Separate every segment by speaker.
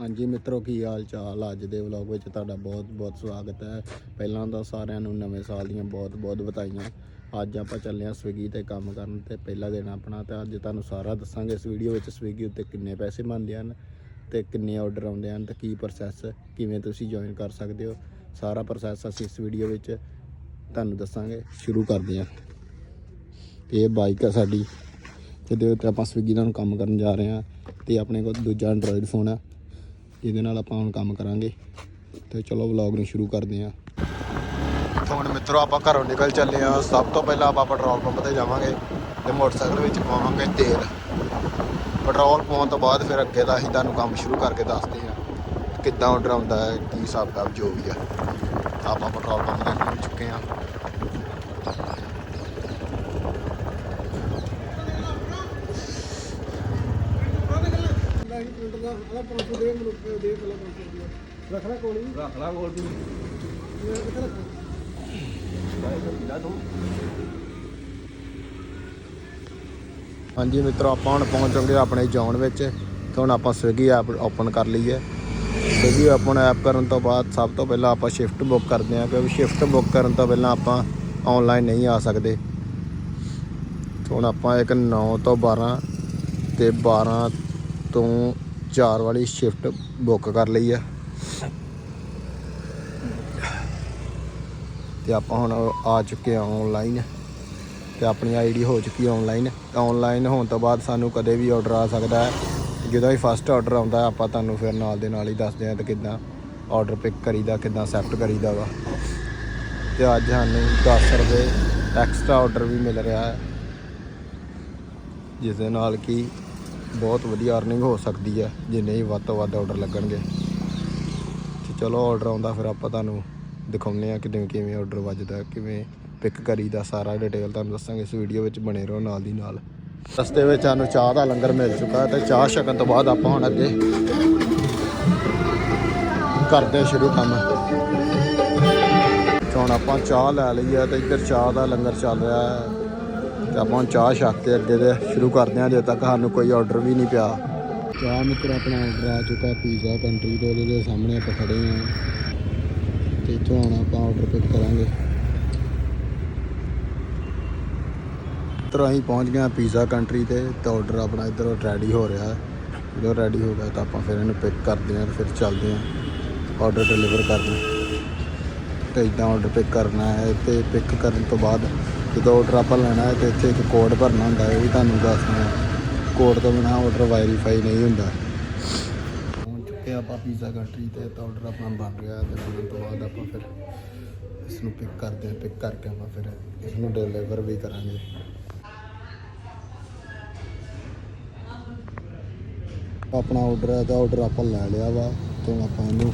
Speaker 1: ਹਾਂਜੀ ਮਿੱਤਰੋ, ਕੀ ਹਾਲ ਚਾਲ? ਅੱਜ ਦੇ ਵਲੌਗ ਵਿੱਚ ਤੁਹਾਡਾ ਬਹੁਤ ਬਹੁਤ ਸਵਾਗਤ ਹੈ। ਪਹਿਲਾਂ ਤਾਂ ਸਾਰਿਆਂ ਨੂੰ ਨਵੇਂ ਸਾਲ ਦੀਆਂ ਬਹੁਤ ਬਹੁਤ ਵਧਾਈਆਂ। ਅੱਜ ਆਪਾਂ ਚੱਲੇ ਹਾਂ ਸਵਿਗੀ ਤੇ ਕੰਮ ਕਰਨ ਤੇ ਪਹਿਲਾ ਦਿਨ ਆਪਣਾ ਤੇ ਅੱਜ ਤੁਹਾਨੂੰ ਸਾਰਾ ਦੱਸਾਂਗੇ ਇਸ ਵੀਡੀਓ ਵਿੱਚ ਸਵਿਗੀ ਉੱਤੇ ਕਿੰਨੇ ਪੈਸੇ ਬਣਦੇ ਹਨ ਤੇ ਕਿੰਨੇ ਆਰਡਰ ਆਉਂਦੇ ਹਨ ਤੇ ਕੀ ਪ੍ਰੋਸੈਸ ਕਿਵੇਂ ਤੁਸੀਂ ਜੁਆਇਨ ਕਰ ਸਕਦੇ ਹੋ। ਸਾਰਾ ਪ੍ਰੋਸੈਸ ਅਸੀਂ ਇਸ ਵੀਡੀਓ ਵਿੱਚ ਤੁਹਾਨੂੰ ਦੱਸਾਂਗੇ। ਸ਼ੁਰੂ ਕਰਦੇ ਹਾਂ। ਇਹ ਬਾਈਕ ਆ ਸਾਡੀ। ਜਿਹਦੇ ਉੱਤੇ ਆਪਾਂ ਸਵਿਗੀ ਦਾ ਕੰਮ ਕਰਨ ਜਾ ਰਹੇ ਹਾਂ ਤੇ ਆਪਣੇ ਕੋਲ ਦੂਜਾ ਐਂਡਰੋਇਡ ਫੋਨ ਆ। ਜਿਹਦੇ ਨਾਲ ਆਪਾਂ ਹੁਣ ਕੰਮ ਕਰਾਂਗੇ। ਤੇ ਚਲੋ ਵਲੌਗ ਨੂੰ ਸ਼ੁਰੂ ਕਰਦੇ ਹਾਂ। ਹੁਣ ਮਿੱਤਰੋ ਆਪਾਂ ਘਰੋਂ ਨਿਕਲ ਚੱਲੇ ਆ ਸਭ ਤੋਂ ਪਹਿਲਾਂ ਆਪਾਂ ਪੈਟਰੋਲ ਪੰਪ ਤੇ ਜਾਵਾਂਗੇ ਤੇ ਮੋਟਰਸਾਈਕਲ ਵਿੱਚ ਪਾਵਾਂਗੇ ਤੇਲ। ਪੈਟਰੋਲ ਪਾਉਣ ਤੋਂ ਬਾਅਦ ਫਿਰ ਅੱਗੇ ਦਾ ਅਸੀਂ ਤੁਹਾਨੂੰ ਕੰਮ ਸ਼ੁਰੂ ਕਰਕੇ ਦੱਸਦੇ ਹਾਂ ਕਿੱਦਾਂ ਆਰਡਰ ਆਉਂਦਾ ਹੈ, ਕੀ ਹਿਸਾਬ ਕਿਤਾਬ ਜੋ ਵੀ ਆ ਆਪਾਂ ਪੈਟਰੋਲ ਪੰਪ ਤੇ ਪਹੁੰਚ ਚੁੱਕੇ ਹਾਂ
Speaker 2: ਰੱਖਣਾ ਕੋਲ ਰੱਖ ਲਾ ਕੋਲ ਤੂੰ
Speaker 1: ਹਾਂਜੀ ਮਿੱਤਰੋ ਆਪਾਂ ਹੁਣ ਪਹੁੰਚ ਚੁੱਕੇ ਹਾਂ ਆਪਣੇ ਜ਼ੋਨ ਵਿੱਚ। ਤੇ ਹੁਣ ਆਪਾਂ ਸਵਿਗੀ ਐਪ ਓਪਨ ਕਰ ਲਈ ਹੈ ਸਵਿਗੀ ਓਪਨ ਐਪ ਕਰਨ ਤੋਂ ਬਾਅਦ ਸਭ ਤੋਂ ਪਹਿਲਾਂ ਆਪਾਂ ਸ਼ਿਫਟ ਬੁੱਕ ਕਰਦੇ ਹਾਂ ਕਿਉਂਕਿ ਸ਼ਿਫਟ ਬੁੱਕ ਕਰਨ ਤੋਂ ਪਹਿਲਾਂ ਆਪਾਂ ਆਨਲਾਈਨ ਨਹੀਂ ਆ ਸਕਦੇ। ਹੁਣ ਆਪਾਂ ਇੱਕ 9 ਤੋਂ 12 ਤੇ 12 ਤੋਂ 4 ਵਾਲੀ ਸ਼ਿਫਟ ਬੁੱਕ ਕਰ ਲਈ ਆ। ਤੇ ਆਪਾਂ ਹੁਣ ਆ ਚੁੱਕੇ ਹਾਂ ਆਨਲਾਈਨ ਤੇ ਆਪਣੀ ਆਈਡੀ ਹੋ ਚੁੱਕੀ ਹੈ ਆਨਲਾਈਨ ਆਨਲਾਈਨ ਹੋਣ ਤੋਂ ਬਾਅਦ ਸਾਨੂੰ ਕਦੇ ਵੀ ਆਰਡਰ ਆ ਸਕਦਾ ਹੈ। ਜਦੋਂ ਵੀ ਫਸਟ ਆਰਡਰ ਆਉਂਦਾ, ਆਪਾਂ ਤੁਹਾਨੂੰ ਫਿਰ ਨਾਲ ਦੇ ਨਾਲ ਹੀ ਦੱਸਦੇ ਹਾਂ ਤੇ ਕਿੱਦਾਂ ਆਰਡਰ ਪਿਕ ਕਰੀਦਾ, ਕਿੱਦਾਂ ਅਸੈਪਟ ਕਰੀਦਾ ਵਾ। ਤੇ ਅੱਜ ਸਾਨੂੰ 10 ਰੁਪਏ ਐਕਸਟਰਾ ਆਰਡਰ ਵੀ ਮਿਲ ਰਿਹਾ ਹੈ, ਜਿਸ ਦੇ ਨਾਲ ਕਿ ਬਹੁਤ ਵਧੀਆ ਅਰਨਿੰਗ ਹੋ ਸਕਦੀ ਹੈ, ਜੇ ਨਹੀਂ ਵੱਧ ਤੋਂ ਵੱਧ ਆਰਡਰ ਲੱਗਣਗੇ। ਤੇ ਚਲੋ ਆਰਡਰ ਆਉਂਦਾ, ਫਿਰ ਆਪਾਂ ਤੁਹਾਨੂੰ ਦਿਖਾਉਂਦੇ ਆ ਕਿਵੇਂ ਕਿਵੇਂ ਆਰਡਰ ਵੱਜਦਾ, ਕਿਵੇਂ ਪਿਕ ਕਰੀਦਾ, ਸਾਰਾ ਡਿਟੇਲ ਤੁਹਾਨੂੰ ਦੱਸਾਂਗੇ। ਇਸ ਵੀਡੀਓ ਵਿੱਚ ਬਣੇ ਰਹੋ ਨਾਲ ਦੀ ਨਾਲ। ਰਸਤੇ ਵਿੱਚ ਸਾਨੂੰ ਚਾਹ ਦਾ ਲੰਗਰ ਮਿਲ ਚੁੱਕਾ ਹੈ, ਤੇ ਚਾਹ ਛਕਣ ਤੋਂ ਬਾਅਦ ਆਪਾਂ ਹੁਣ ਅੱਗੇ ਕਰਦੇ ਹਾਂ ਸ਼ੁਰੂ ਕੰਮ। ਹੁਣ ਆਪਾਂ ਚਾਹ ਲੈ ਲਈ ਹੈ, ਤੇ ਇੱਧਰ ਚਾਹ ਦਾ ਲੰਗਰ ਚੱਲ ਰਿਹਾ ਹੈ। ਤੇ ਆਪਾਂ ਹੁਣ ਚਾਹ ਛਕ ਕੇ ਅੱਗੇ ਦੇ ਸ਼ੁਰੂ ਕਰਦੇ ਹਾਂ ਜੇ ਤੱਕ ਸਾਨੂੰ ਕੋਈ ਆਰਡਰ ਵੀ ਨਹੀਂ ਪਿਆ। ਚਾਹ ਮਿੱਤਰ ਆਪਣਾ ਆਰਡਰ ਆ ਚੁੱਕਾ ਪੀਜ਼ਾ ਕੰਟਰੀ ਤੋਂ ਉਹਦੇ ਸਾਹਮਣੇ ਆਪਾਂ ਖੜੇ ਹਾਂ। ਤੇ ਇੱਥੋਂ ਹੁਣ ਆਪਾਂ ਆਰਡਰ ਪਿਕ ਕਰਾਂਗੇ। ਇੱਧਰ ਅਸੀਂ ਪਹੁੰਚ ਗਏ ਹਾਂ ਪੀਜ਼ਾ ਕੰਟਰੀ ਤੇ ਤੇ ਆਰਡਰ ਆਪਣਾ ਇੱਧਰ ਰੈਡੀ ਹੋ ਰਿਹਾ ਹੈ। ਜਦੋਂ ਰੈਡੀ ਹੋ ਗਿਆ ਤਾਂ ਆਪਾਂ ਫਿਰ ਇਹਨੂੰ ਪਿਕ ਕਰਦੇ ਹਾਂ ਫਿਰ ਚੱਲਦੇ ਹਾਂ। ਆਰਡਰ ਡਿਲੀਵਰ ਕਰਨ ਤੇ ਇਦਾਂ ਆਰਡਰ ਪਿਕ ਕਰਨਾ ਹੈ ਤੇ ਪਿਕ ਕਰਨ ਤੋਂ ਬਾਅਦ ਜਦੋਂ ਆਰਡਰ ਆਪਾਂ ਲੈਣਾ ਹੈ ਤੇ ਇੱਥੇ ਇੱਕ ਕੋਡ ਭਰਨਾ ਹੁੰਦਾ ਹੈ ਇਹ ਵੀ ਤੁਹਾਨੂੰ ਦੱਸਣਾ ਹੈ। ਕੋਡ ਤੋਂ ਬਿਨਾਂ ਆਰਡਰ ਵੈਰੀਫਾਈ ਨਹੀਂ ਹੁੰਦਾ। ਪਹੁੰਚ ਚੁੱਕੇ ਆਪਾਂ ਪੀਜ਼ਾ ਕੰਟਰੀ ਤੇ ਤਾਂ ਆਰਡਰ ਆਪਣਾ ਬਣ ਗਿਆ ਤੇ ਬਣਨ ਤੋਂ ਬਾਅਦ ਆਪਾਂ ਫਿਰ ਇਸ ਨੂੰ ਪਿਕ ਕਰਦੇ ਹਾਂ ਪਿਕ ਕਰਕੇ ਆਪਾਂ ਫਿਰ ਇਸ ਨੂੰ ਡਿਲੀਵਰ ਵੀ ਕਰਾਂਗੇ। ਆਪਣਾ ਆਰਡਰ ਹੈ ਤਾਂ ਆਰਡਰ ਆਪਾਂ ਲੈ ਲਿਆ ਵਾ ਤੇ ਹੁਣ ਆਪਾਂ ਇਹਨੂੰ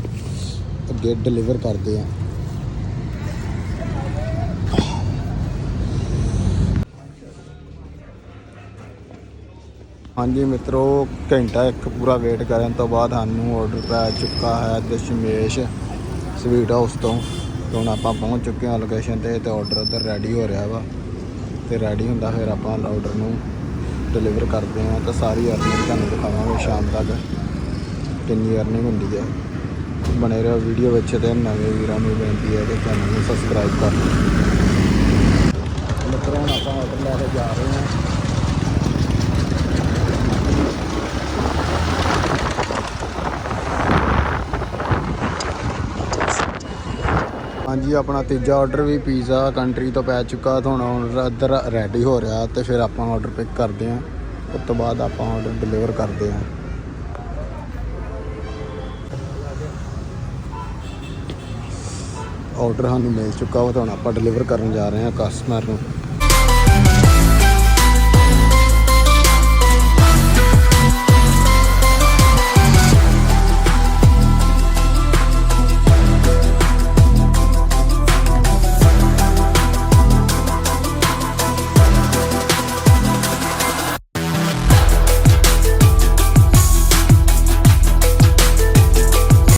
Speaker 1: ਅੱਗੇ ਡਿਲੀਵਰ ਕਰਦੇ ਆ ਹਾਂਜੀ ਮਿੱਤਰੋ, ਘੰਟਾ ਇੱਕ ਪੂਰਾ ਵੇਟ ਕਰਨ ਤੋਂ ਬਾਅਦ ਸਾਨੂੰ ਆਰਡਰ ਪੈ ਚੁੱਕਾ ਹੈ ਦਸ਼ਮੇਸ਼ ਸਵੀਟ ਹਾਊਸ ਤੋਂ। ਹੁਣ ਆਪਾਂ ਪਹੁੰਚ ਚੁੱਕੇ ਹਾਂ ਲੋਕੇਸ਼ਨ ਤੇ ਤੇ ਆਰਡਰ ਉਧਰ ਰੈਡੀ ਹੋ ਰਿਹਾ ਵਾ। ਤੇ ਰੈਡੀ ਹੁੰਦਾ ਫਿਰ ਆਪਾਂ ਆਰਡਰ ਨੂੰ ਡਿਲੀਵਰ ਕਰਦੇ ਹਾਂ ਤਾਂ ਸਾਰੀ ਅਰਨਿੰਗ ਤੁਹਾਨੂੰ ਦਿਖਾਵਾਂਗੇ ਸ਼ਾਮ ਤੱਕ। ਕਿੰਨੀ ਅਰਨਿੰਗ ਹੁੰਦੀ ਹੈ। ਬਣੇ ਰਹੋ ਵੀਡੀਓ ਵਿੱਚ ਤੇ ਨਵੇਂ ਵੀਰਾਂ ਨੂੰ ਬੇਨਤੀ ਹੈ ਕਿ ਚੈਨਲ ਨੂੰ ਸਬਸਕ੍ਰਾਈਬ ਕਰ ਲਓ। ਮਿੱਤਰੋ, ਹੁਣ ਆਪਾਂ ਆਰਡਰ ਲੈ ਕੇ ਜਾ ਰਹੇ ਹਾਂ। ਹਾਂਜੀ, ਆਪਣਾ ਤੀਜਾ ਆਰਡਰ ਵੀ ਪੀਜ਼ਾ ਕੰਟਰੀ ਤੋਂ ਪੈ ਚੁੱਕਾ। ਤੇ ਹੁਣ ਇੱਧਰ ਰੈਡੀ ਹੋ ਰਿਹਾ ਤੇ ਫਿਰ ਆਪਾਂ ਆਰਡਰ ਪਿਕ ਕਰਦੇ ਹਾਂ। ਉਸ ਤੋਂ ਬਾਅਦ ਆਪਾਂ ਆਰਡਰ ਡਿਲੀਵਰ ਕਰਦੇ ਹਾਂ। ਆਰਡਰ ਸਾਨੂੰ ਮਿਲ ਚੁੱਕਾ ਵਾ, ਤੇ ਹੁਣ ਆਪਾਂ ਡਿਲੀਵਰ ਕਰਨ ਜਾ ਰਹੇ ਹਾਂ ਕਸਟਮਰ ਨੂੰ।